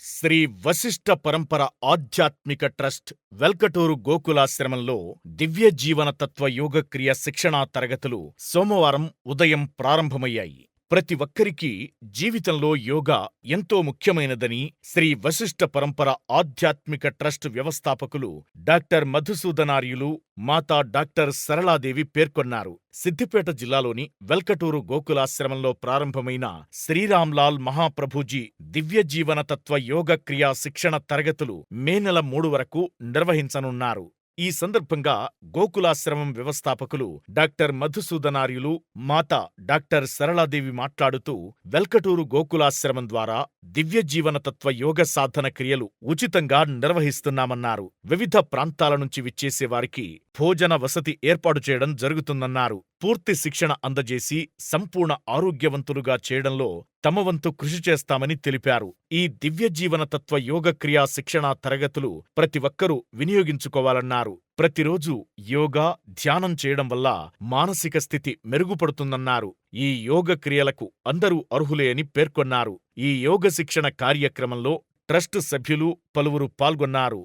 శ్రీ వశిష్ఠ పరంపర ఆధ్యాత్మిక ట్రస్ట్ వెల్కటూరు గోకులాశ్రమంలో దివ్య జీవన తత్వ యోగక్రియ శిక్షణా తరగతులు సోమవారం ఉదయం ప్రారంభమయ్యాయి. ప్రతి ఒక్కరికీ జీవితంలో యోగా ఎంతో ముఖ్యమైనదని శ్రీ వశిష్ఠ పరంపర ఆధ్యాత్మిక ట్రస్ట్ వ్యవస్థాపకులు డాక్టర్ మధుసూదనార్యులు మాతా డాక్టర్ సరళాదేవి పేర్కొన్నారు. సిద్దిపేట జిల్లాలోని వెల్కటూరు గోకులాశ్రమంలో ప్రారంభమైన శ్రీరామ్లాల్ మహాప్రభూజీ దివ్య జీవన తత్వ యోగ క్రియా శిక్షణ తరగతులు మే నెల మూడు వరకు నిర్వహించనున్నారు. ఈ సందర్భంగా గోకులాశ్రమం వ్యవస్థాపకులు డాక్టర్ మధుసూదనార్యులు మాత డాక్టర్ సరళాదేవి మాట్లాడుతూ వెల్కటూరు గోకులాశ్రమం ద్వారా దివ్య జీవన తత్వ యోగ సాధన క్రియలు ఉచితంగా నిర్వహిస్తున్నామన్నారు. వివిధ ప్రాంతాల నుంచి విచ్చేసేవారికి భోజన వసతి ఏర్పాటు చేయడం జరుగుతుందన్నారు. పూర్తి శిక్షణ అందజేసి సంపూర్ణ ఆరోగ్యవంతులుగా చేయడంలో తమ వంతు కృషి చేస్తామని తెలిపారు. ఈ దివ్యజీవన తత్వ యోగ క్రియా శిక్షణా తరగతులు ప్రతి ఒక్కరూ వినియోగించుకోవాలన్నారు. ప్రతిరోజు యోగా ధ్యానం చేయడం వల్ల మానసిక స్థితి మెరుగుపడుతుందన్నారు. ఈ యోగ క్రియలకు అందరూ అర్హులే అని పేర్కొన్నారు. ఈ యోగ శిక్షణ కార్యక్రమంలో ట్రస్ట్ సభ్యులు పలువురు పాల్గొన్నారు.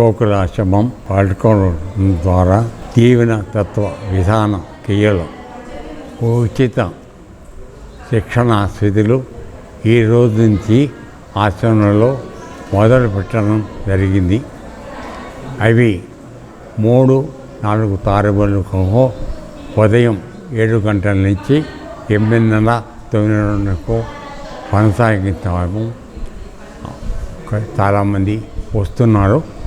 గోకులాశ్రమం పడుకోవడం ద్వారా జీవన తత్వ విధాన క్రియలు ఉచిత శిక్షణ స్థితులు ఈ రోజు నుంచి ఆశ్రమంలో మొదలు పెట్టడం జరిగింది. అవి మూడు నాలుగు తారీఖులకు ఉదయం ఏడు గంటల నుంచి ఎనిమిదిన్నర తొమ్మిదిన్నరకు కొనసాగించడం. చాలామంది వస్తున్నారు.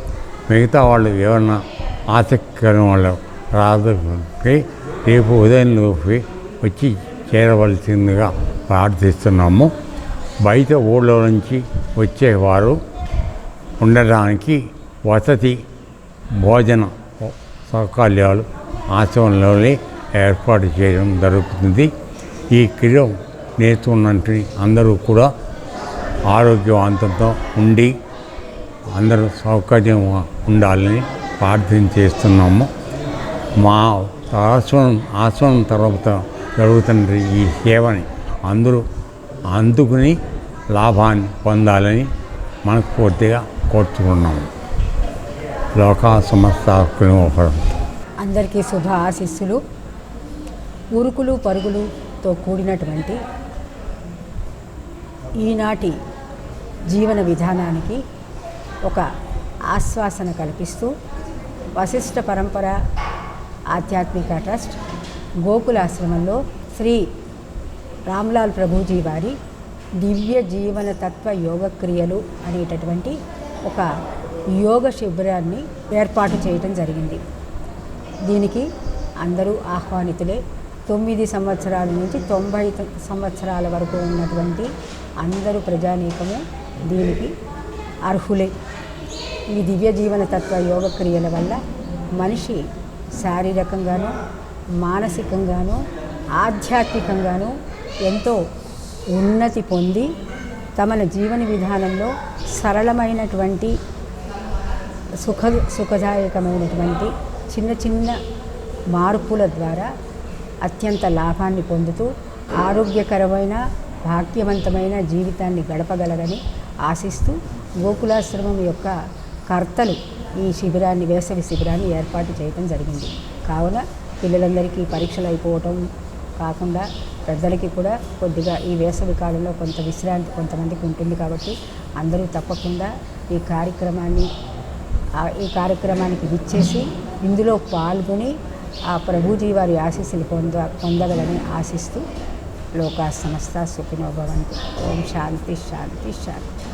మిగతా వాళ్ళు ఏమన్నా ఆసక్తికరం వాళ్ళు రాదుకి రేపు ఉదయంలోకి వచ్చి చేరవలసిందిగా ప్రార్థిస్తున్నాము. బయట ఊళ్ళో నుంచి వచ్చేవారు ఉండడానికి వసతి భోజన సౌకర్యాలు ఆశ్రమంలోనే ఏర్పాటు చేయడం జరుగుతుంది. ఈ క్రియ నేర్చుకున్నట్టు అందరూ కూడా ఆరోగ్యవంతంతో ఉండి అందరూ సౌకర్యం ఉండాలని ప్రార్థన చేస్తున్నాము. మా ఆశ్రమం ఆశ్రమం తర్వాత జరుగుతున్న ఈ సేవని అందరూ అందుకుని లాభాన్ని పొందాలని మనస్ఫూర్తిగా కోరుచుకున్నాము లోకా సమస్త అందరికీ శుభ ఆశీస్సులు ఉరుకులు పరుగులుతో కూడినటువంటి ఈనాటి జీవన విధానానికి ఒక ఆశ్వాసన కల్పిస్తూ వశిష్ఠ పరంపర ఆధ్యాత్మిక ట్రస్ట్ గోకులాశ్రమంలో శ్రీ రామ్లాల్ ప్రభుజీ వారి దివ్య జీవన తత్వ యోగక్రియలు అనేటటువంటి ఒక యోగ శిబిరాన్ని ఏర్పాటు చేయటం జరిగింది. దీనికి అందరూ ఆహ్వానితులే. తొమ్మిది సంవత్సరాల నుంచి తొంభై సంవత్సరాల వరకు ఉన్నటువంటి అందరూ ప్రజానీకము దీనికి అర్హులే. ఈ దివ్య జీవన తత్వ యోగ క్రియల వల్ల మనిషి శారీరకంగాను మానసికంగాను ఆధ్యాత్మికంగాను ఎంతో ఉన్నతి పొంది తమన జీవన విధానంలో సరళమైనటువంటి సుఖ సుఖదాయకమైనటువంటి చిన్న చిన్న మార్పుల ద్వారా అత్యంత లాభాన్ని పొందుతూ ఆరోగ్యకరమైన భాగ్యవంతమైన జీవితాన్ని గడపగలరని ఆశిస్తూ గోకులాశ్రమం యొక్క కర్తలు ఈ శిబిరాన్ని వేసవి శిబిరాన్ని ఏర్పాటు చేయడం జరిగింది. కావున పిల్లలందరికీ పరీక్షలు అయిపోవటం కాకుండా పెద్దలకి కూడా కొద్దిగా ఈ వేసవి కాలంలో కొంత విశ్రాంతి కొంతమందికి ఉంటుంది కాబట్టి అందరూ తప్పకుండా ఈ కార్యక్రమాన్ని ఈ కార్యక్రమానికి విచ్చేసి ఇందులో పాల్గొని ఆ ప్రభుజీ వారి ఆశీస్సులు పొంద పొందగలని ఆశిస్తూ లోకా సమస్త సుఖినోభవంతు ఓం శాంతి శాంతి శాంతి.